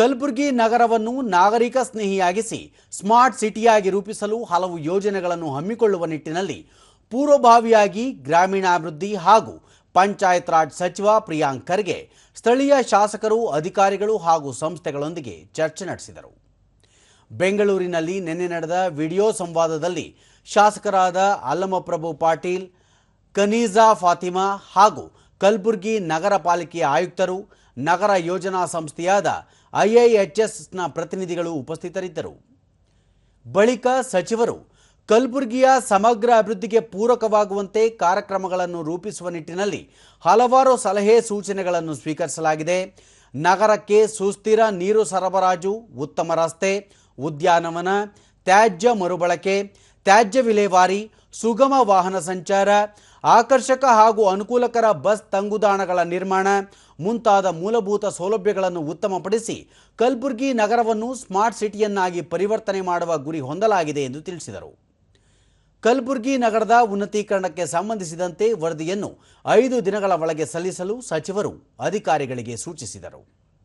ಕಲಬುರಗಿ ನಗರವನ್ನು ನಾಗರಿಕ ಸ್ನೇಹಿಯಾಗಿಸಿ ಸ್ಮಾರ್ಟ್ ಸಿಟಿಯಾಗಿ ರೂಪಿಸಲು ಹಲವು ಯೋಜನೆಗಳನ್ನು ಹಮ್ಮಿಕೊಳ್ಳುವ ನಿಟ್ಟಿನಲ್ಲಿ ಪೂರ್ವಭಾವಿಯಾಗಿ ಗ್ರಾಮೀಣಾಭಿವೃದ್ಧಿ ಹಾಗೂ ಪಂಚಾಯತ್ ರಾಜ್ ಸಚಿವ ಪ್ರಿಯಾಂಕ್ ಖರ್ಗೆ, ಸ್ಥಳೀಯ ಶಾಸಕರು, ಅಧಿಕಾರಿಗಳು ಹಾಗೂ ಸಂಸ್ಥೆಗಳೊಂದಿಗೆ ಚರ್ಚೆ ನಡೆಸಿದರು. ಬೆಂಗಳೂರಿನಲ್ಲಿ ನಿನ್ನೆ ನಡೆದ ವಿಡಿಯೋ ಸಂವಾದದಲ್ಲಿ ಶಾಸಕರಾದ ಅಲ್ಲಮಪ್ರಭು ಪಾಟೀಲ್ ಕನೀಜಾ ಫಾತಿಮಾ ಹಾಗೂ ಕಲಬುರಗಿ ನಗರ ಪಾಲಿಕೆಯ ಆಯುಕ್ತರು ನಗರ ಯೋಜನಾ ಸಂಸ್ಥೆಯಾದ ಐಐಎಚ್ಎಸ್ನ ಪ್ರತಿನಿಧಿಗಳು ಉಪಸ್ಥಿತರಿದ್ದರು. ಬಳಿಕ ಸಚಿವರು ಕಲಬುರಗಿಯ ಸಮಗ್ರ ಅಭಿವೃದ್ಧಿಗೆ ಪೂರಕವಾಗುವಂತೆ ಕಾರ್ಯಕ್ರಮಗಳನ್ನು ರೂಪಿಸುವ ನಿಟ್ಟಿನಲ್ಲಿ ಹಲವಾರು ಸಲಹೆ ಸೂಚನೆಗಳನ್ನು ಸ್ವೀಕರಿಸಲಾಗಿದೆ. ನಗರಕ್ಕೆ ಸುಸ್ಥಿರ ನೀರು ಸರಬರಾಜು, ಉತ್ತಮ ರಸ್ತೆ, ಉದ್ಯಾನವನ, ತ್ಯಾಜ್ಯ ಮರುಬಳಕೆ, ತ್ಯಾಜ್ಯ ವಿಲೇವಾರಿ ಸುಗಮ ವಾಹನ ಸಂಚಾರ, ಆಕರ್ಷಕ ಹಾಗೂ ಅನುಕೂಲಕರ ಬಸ್ ತಂಗುದಾಣಗಳ ನಿರ್ಮಾಣ, ಮುಂತಾದ ಮೂಲಭೂತ ಸೌಲಭ್ಯಗಳನ್ನು ಉತ್ತಮಪಡಿಸಿ ಕಲಬುರಗಿ ನಗರವನ್ನು ಸ್ಮಾರ್ಟ್ ಸಿಟಿಯನ್ನಾಗಿ ಪರಿವರ್ತನೆ ಮಾಡುವ ಗುರಿ ಹೊಂದಲಾಗಿದೆ ಎಂದು ತಿಳಿಸಿದರು. ಕಲಬುರಗಿ ನಗರದ ಉನ್ನತೀಕರಣಕ್ಕೆ ಸಂಬಂಧಿಸಿದಂತೆ ವರದಿಯನ್ನು ಐದು ದಿನಗಳ ಒಳಗೆ ಸಲ್ಲಿಸಲು ಸಚಿವರು ಅಧಿಕಾರಿಗಳಿಗೆ ಸೂಚಿಸಿದರು.